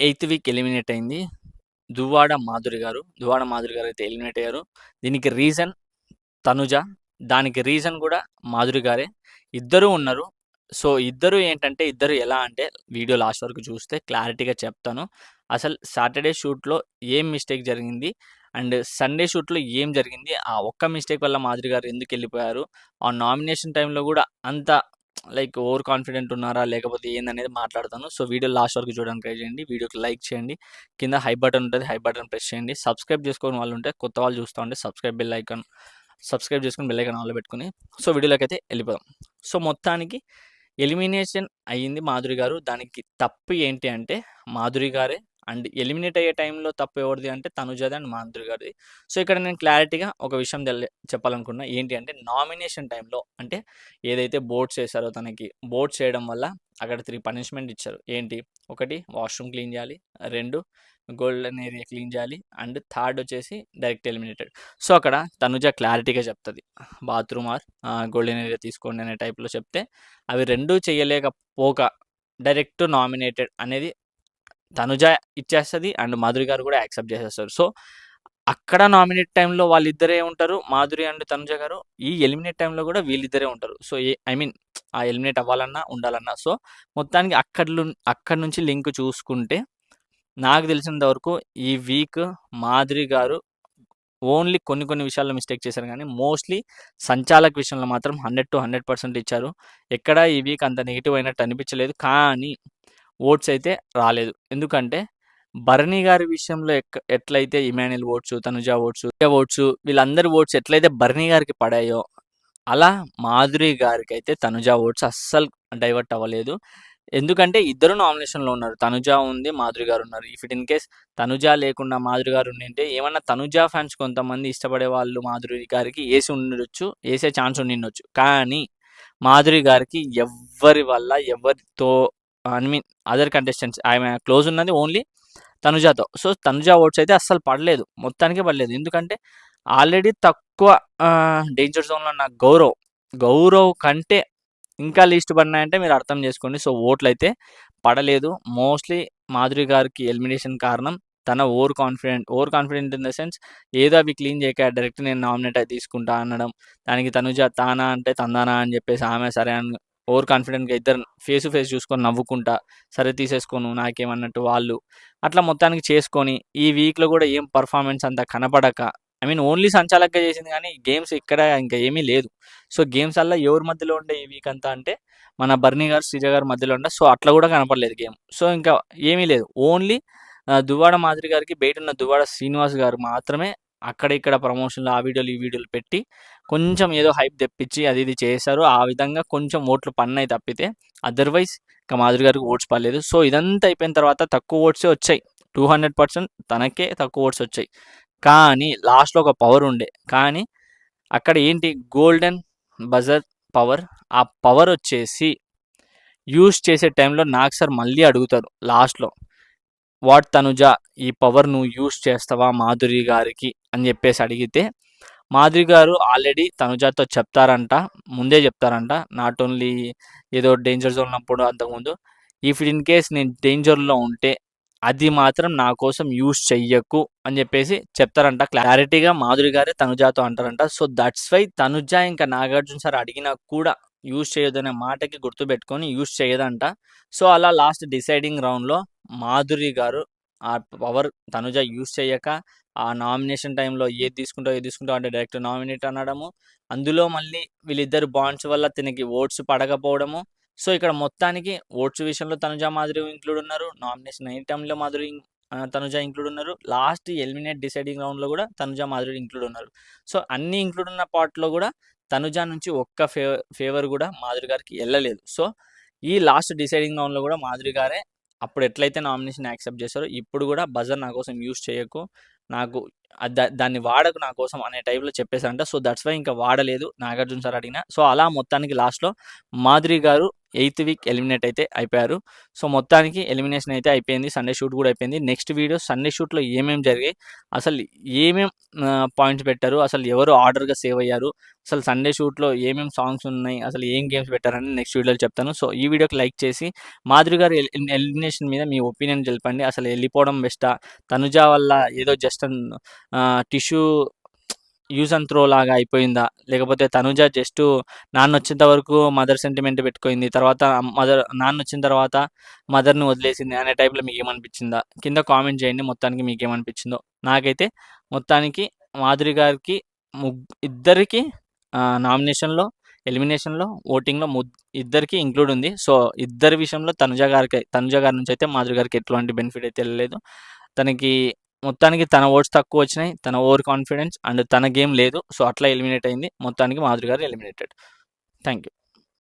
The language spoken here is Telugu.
ఎయిత్ వీక్ ఎలిమినేట్ అయింది. దువ్వాడ మాధురి గారు దువ్వాడ మాధురి గారు అయితే ఎలిమినేట్ అయ్యారు. దీనికి రీజన్ తనుజ దానికి రీజన్ కూడా మాధురి గారే. ఇద్దరు ఉన్నారు. సో ఇద్దరు ఏంటంటే ఇద్దరు ఎలా అంటే వీడియో లాస్ట్ వరకు చూస్తే క్లారిటీగా చెప్తాను. అసలు సాటర్డే షూట్లో ఏం మిస్టేక్ జరిగింది? అండ్ సండే షూట్లో ఏం జరిగింది? ఆ ఒక్క మిస్టేక్ వల్ల మాధురి గారు ఎందుకు వెళ్ళిపోయారు? ఆ నామినేషన్ టైంలో కూడా అంత లైక్ ఓవర్ కాన్ఫిడెంట్ ఉన్నారా? లేకపోతే ఏందనేది మాట్లాడతాను. సో వీడియో లాస్ట్ వరకు చూడడానికి ట్రై చేయండి. వీడియోకి లైక్ చేయండి. కింద హై బటన్ ఉంటుంది. హై బటన్ ప్రెస్ చేయండి. సబ్స్క్రైబ్ చేసుకుని వాళ్ళు ఉంటే కొత్త వాళ్ళు చూస్తూ ఉంటే సబ్స్క్రైబ్ బెల్ ఐకాన్ సబ్స్క్రైబ్ చేసుకుని బెల్ ఐకాన్ ఆన్లో పెట్టుకుని సో వీడియోలోకి అయితే వెళ్ళిపోదాం. సో మొత్తానికి ఎలిమినేషన్ అయ్యింది మాధురి గారు. దానికి తప్పు ఏంటి అంటే మాధురి గారే అండ్ ఎలిమినేట్ అయ్యే టైంలో తప్పు ఎవరిది అంటే తనుజది అండ్ మాధురి గారిది. సో ఇక్కడ నేను క్లారిటీగా ఒక విషయం తెలి చెప్పాలనుకున్నా. ఏంటి అంటే నామినేషన్ టైంలో అంటే ఏదైతే బోర్డ్స్ చేశారో తనకి బోర్డ్స్ చేయడం వల్ల అక్కడ త్రీ పనిష్మెంట్ ఇచ్చారు. ఏంటి? ఒకటి వాష్రూమ్ క్లీన్ చేయాలి. రెండు గోల్డెన్ ఏరియా క్లీన్ చేయాలి. అండ్ థర్డ్ వచ్చేసి డైరెక్ట్ ఎలిమినేటెడ్. సో అక్కడ తనుజ క్లారిటీగా చెప్తుంది. బాత్రూమ్ ఆర్ గోల్డెన్ ఏరియా తీసుకోండి అనే టైప్లో చెప్తే అవి రెండూ చేయలేకపోక డైరెక్ట్ నామినేటెడ్ అనేది తనుజ ఇచ్చేస్తుంది అండ్ మాధురి గారు కూడా యాక్సెప్ట్ చేసేస్తారు. సో అక్కడ నామినేట్ టైంలో వాళ్ళిద్దరే ఉంటారు మాధురి అండ్ తనుజ గారు. ఈ ఎలిమినేట్ టైంలో కూడా వీళ్ళిద్దరే ఉంటారు. సో ఏ ఐ మీన్ ఆ ఎలిమినేట్ అవ్వాలన్నా ఉండాలన్నా. సో మొత్తానికి అక్కడ అక్కడ నుంచి లింక్ చూసుకుంటే నాకు తెలిసినంత వరకు ఈ వీక్ మాధురి గారు ఓన్లీ కొన్ని కొన్ని విషయాల్లో మిస్టేక్ చేశారు. కానీ మోస్ట్లీ సంచాలక విషయంలో మాత్రం హండ్రెడ్ టు హండ్రెడ్ పర్సెంట్ ఇచ్చారు. ఎక్కడ ఈ వీక్ అంత నెగిటివ్ అయినట్టు అనిపించలేదు. కానీ ఓట్స్ అయితే రాలేదు. ఎందుకంటే భరణి గారి విషయంలో ఎక్క ఎట్లయితే Emmanuel votes Tanuja votes votes వీళ్ళందరి ఓట్స్ ఎట్లయితే భరణి గారికి పడాయో అలా మాధురి గారికి అయితే తనుజ ఓట్స్ అస్సలు డైవర్ట్ అవ్వలేదు. ఎందుకంటే ఇద్దరు నామినేషన్లో ఉన్నారు. తనుజ ఉంది మాధురి గారు ఉన్నారు. If it in case Tanuja లేకుండా మాధురి గారు ఉండింటే ఏమన్నా తనుజ ఫ్యాన్స్ కొంతమంది ఇష్టపడే వాళ్ళు మాధురి గారికి వేసి ఉండొచ్చు వేసే ఛాన్స్ ఉండిండొచ్చు. కానీ మాధురి గారికి ఎవరి వల్ల ఎవరితో ఐ మీన్ అదర్ కంటెస్టెంట్స్ ఆమె క్లోజ్ ఉన్నది ఓన్లీ తనుజాతో. సో తనుజా ఓట్స్ అయితే అస్సలు పడలేదు. మొత్తానికి పడలేదు. ఎందుకంటే ఆల్రెడీ తక్కువ డేంజర్ జోన్లో ఉన్న గౌరవ్ గౌరవ్ కంటే ఇంకా లీస్ట్ పడినాయంటే మీరు అర్థం చేసుకోండి. సో ఓట్లు అయితే పడలేదు. మోస్ట్లీ మాధురి గారికి ఎలిమినేషన్ కారణం తన overconfident overconfident in the sense ఏదో అవి క్లీన్ చేయక డైరెక్ట్ నేను నామినేట్ అయి తీసుకుంటా అనడం. దానికి తనుజ తానా అంటే తందానా అని చెప్పేసి ఆమె సరే అని ఓవర్ కాన్ఫిడెంట్గా ఇద్దరు ఫేస్ టు ఫేస్ చూసుకొని నవ్వుకుంటా సరే తీసేసుకోను నాకేమన్నట్టు వాళ్ళు అట్లా మొత్తానికి చేసుకొని ఈ వీక్లో కూడా ఏం పర్ఫార్మెన్స్ అంత కనపడక ఐ మీన్ ఓన్లీ సంచాలకగా చేసింది కానీ గేమ్స్ ఇక్కడ ఇంకా ఏమీ లేదు. సో గేమ్స్ అలా ఎవరి మధ్యలో ఉండే ఈ వీక్ అంతా అంటే మన బర్నీ గారు శ్రీజ గారి మధ్యలో ఉండే సో అట్లా కూడా కనపడలేదు గేమ్. సో ఇంకా ఏమీ లేదు. ఓన్లీ దువ్వాడ మాదిరి గారికి బయట ఉన్న దువ్వాడ శ్రీనివాస్ గారు మాత్రమే అక్కడ ఇక్కడ ప్రమోషన్లు ఆ వీడియోలు ఈ వీడియోలు పెట్టి కొంచెం ఏదో హైప్ తెప్పించి అది ఇది చేశారు. ఆ విధంగా కొంచెం ఓట్లు పన్నాయి తప్పితే అదర్వైజ్ ఇంకా మాధురి గారికి ఓట్స్ పర్లేదు సో ఇదంతా అయిపోయిన తర్వాత తక్కువ ఓట్సే వచ్చాయి. టూ హండ్రెడ్ పర్సెంట్ తనకే తక్కువ ఓట్స్ వచ్చాయి. కానీ లాస్ట్లో ఒక పవర్ ఉండే. కానీ అక్కడ ఏంటి? Golden buzzer power. ఆ పవర్ వచ్చేసి యూస్ చేసే టైంలో నాకు సార్ మళ్ళీ అడుగుతారు లాస్ట్లో. వాట్ తనుజ ఈ పవర్ నువ్వు యూస్ చేస్తావా మాధురి గారికి? అని చెప్పేసి అడిగితే మాధురి గారు ఆల్రెడీ తనుజాతో చెప్తారంట ముందే చెప్తారంట నాట్ ఓన్లీ ఏదో డేంజర్ జోన్ ఉన్నప్పుడు అంతకుముందు ఇఫ్ ఇన్ కేస్ నేను డేంజర్లో ఉంటే అది మాత్రం నా కోసం యూస్ చెయ్యకు అని చెప్పేసి చెప్తారంట. క్లారిటీగా మాధురి గారే తనుజాతో అంటారంట. సో దట్స్ వై తనుజ ఇంకా నాగార్జున సార్ అడిగినా కూడా యూస్ చేయొద్దనే మాటకి గుర్తుపెట్టుకొని యూస్ చేయదంట. సో అలా లాస్ట్ డిసైడింగ్ రౌండ్లో మాధురి గారు ఆ పవర్ తనుజ యూస్ చేయక ఆ నామినేషన్ టైంలో ఏది తీసుకుంటావు ఏది తీసుకుంటావు అంటే డైరెక్ట్ నామినేట్ అనడము. అందులో మళ్ళీ వీళ్ళిద్దరు బాండ్స్ వల్ల తినకి ఓట్స్ పడకపోవడము. సో ఇక్కడ మొత్తానికి ఓట్స్ విషయంలో తనుజ మాధురి ఇంక్లూడ్ ఉన్నారు. నామినేషన్ ఎనీ టైంలో మాధురి తనుజ ఇంక్లూడ్ ఉన్నారు. లాస్ట్ ఎలిమినేట్ డిసైడింగ్ రౌండ్లో కూడా తనుజ మాధురి ఇంక్లూడ్ ఉన్నారు. సో అన్ని ఇంక్లూడ్ ఉన్న పార్ట్లో కూడా తనుజ నుంచి ఒక్క ఫేవర్ ఫేవర్ కూడా మాధురి గారికి వెళ్ళలేదు. సో ఈ లాస్ట్ డిసైడింగ్ రౌండ్లో కూడా మాధురి గారే అప్పుడు ఎట్లయితే నామినేషన్ యాక్సెప్ట్ చేశారో ఇప్పుడు కూడా బజర్ నా కోసం యూస్ చేయకు నాకు దాన్ని వాడకు నా కోసం అనే టైప్లో చెప్పేశారంట. సో దట్స్ వై ఇంకా వాడలేదు నాగార్జున సార్ అడిగిన. సో అలా మొత్తానికి లాస్ట్లో మాధురి గారు ఎయిత్ వీక్ ఎలిమినేట్ అయితే అయిపోయారు. సో మొత్తానికి ఎలిమినేషన్ అయితే అయిపోయింది. సండే షూట్ కూడా అయిపోయింది. నెక్స్ట్ వీడియో సండే షూట్లో ఏమేమి జరిగాయి అసలు ఏమేం పాయింట్స్ పెట్టారు అసలు ఎవరు ఆర్డర్గా సేవ్ అయ్యారు అసలు సండే షూట్లో ఏమేమి సాంగ్స్ ఉన్నాయి అసలు ఏం గేమ్స్ పెట్టారని నెక్స్ట్ వీడియోలో చెప్తాను. సో ఈ వీడియోకి లైక్ చేసి మాధురి గారు ఎలిమినేషన్ మీద మీ ఒపీనియన్ తెలపండి అసలు వెళ్ళిపోవడం బెస్టా? తనుజా వల్ల ఏదో just tissue use and throw లాగా అయిపోయిందా? లేకపోతే తనుజ జస్ట్ నాన్న వచ్చేంత వరకు మదర్ సెంటిమెంట్ పెట్టుకుంది. తర్వాత మదర్ నాన్న వచ్చిన తర్వాత మదర్ని వదిలేసింది అనే టైప్లో మీకు ఏమనిపించిందా కింద కామెంట్ చేయండి మొత్తానికి మీకు ఏమనిపించిందో నాకైతే మొత్తానికి మాధురి గారికి ముగ్ ఇద్దరికి నామినేషన్లో ఎలిమినేషన్లో ఓటింగ్లో ము ఇద్దరికి ఇంక్లూడ్ ఉంది. సో ఇద్దరి విషయంలో తనుజ గారికి తనుజ గారి నుంచి అయితే మాధురి గారికి ఎటువంటి బెనిఫిట్ అయితే వెళ్ళలేదు తనకి మొత్తానికి తన ఓట్స్ తక్కువ వచ్చినాయి తన ఓవర్ కాన్ఫిడెన్స్ అండ్ తన గేమ్ లేదు. సో అట్లా ఎలిమినేట్ అయింది. మొత్తానికి మాధురి గారు ఎలిమినేటెడ్. Thank you